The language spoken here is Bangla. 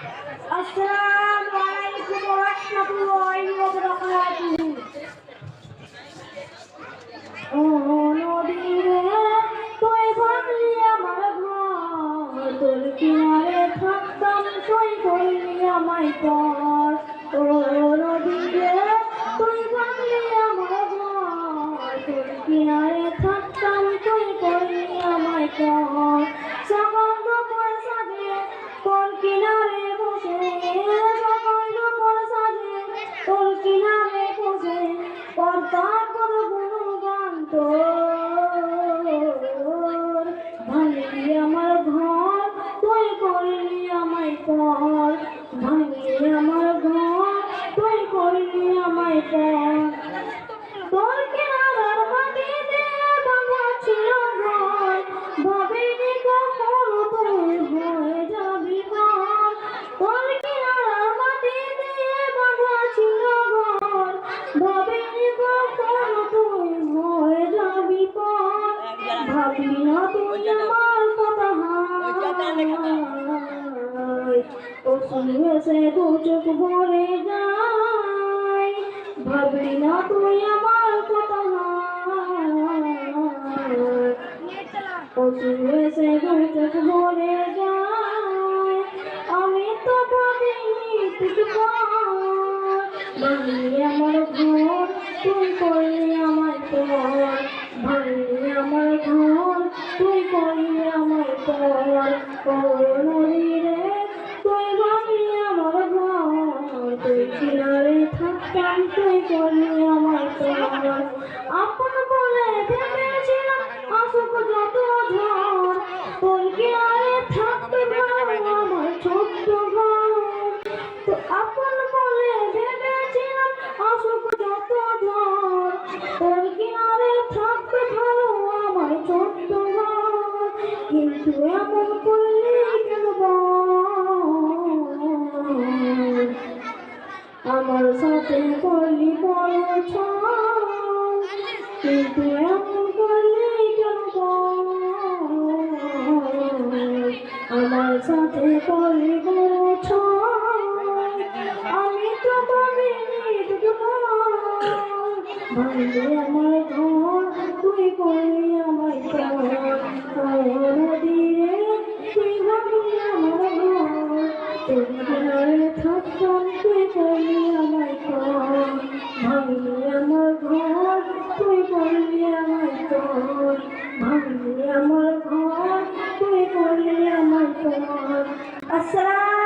আসসালামু আলাইকুম ওয়া রাহমাতুল্লাহি ওয়া বারাকাতুহু। ও নদী রে তুই ভাঙলি আমার ঘর? তোর কিনারে থাকতাম তুই করলি আমায় পর? ও নদী রে তুই ভাঙলি আমার ঘর? তোর কিনারে থাকতাম তুই করলি আমায় পর? আমায় ভাঙিয়ে আমার ঘর তুই করলি আমায় পর ও শুনেছে দু চোখ ভরে যায়। ভাবলি না তুই আমার কথা ও শুনেছে দু চোখ ভরে যায়। আমি তো ভাবিনি তুই ভাবলি আমার ঘর, তুই করলি আমার পর। ভাবলি আমার ঘর, তুই করলি আমার পর। ও তুই করলি আমার পর আপন বলে ভেবেছিলাম আসুক যত ঝড় কিনারে থাকতে ভালো আমার ছোট্ট ঘর। তো আপন বলে ভেবেছিলাম আসুক যত ঝড় তোর কিনারে থাকতে ভালো আমার ছোট্ট ঘর। কিন্তু এমন করলি আমার সাথে করলি বড় কিন্তু এমন করলি আমার সাথে করলি বড় আমি তো ভাঙলি আমার ঘর, তুই করলি আমার ঘর তুই আমার ঘর তুই করলি আমার ঘর ভাঙলি আমার ঘর তুই করলি আমার ঘর ভাঙলি আমার আসসালাম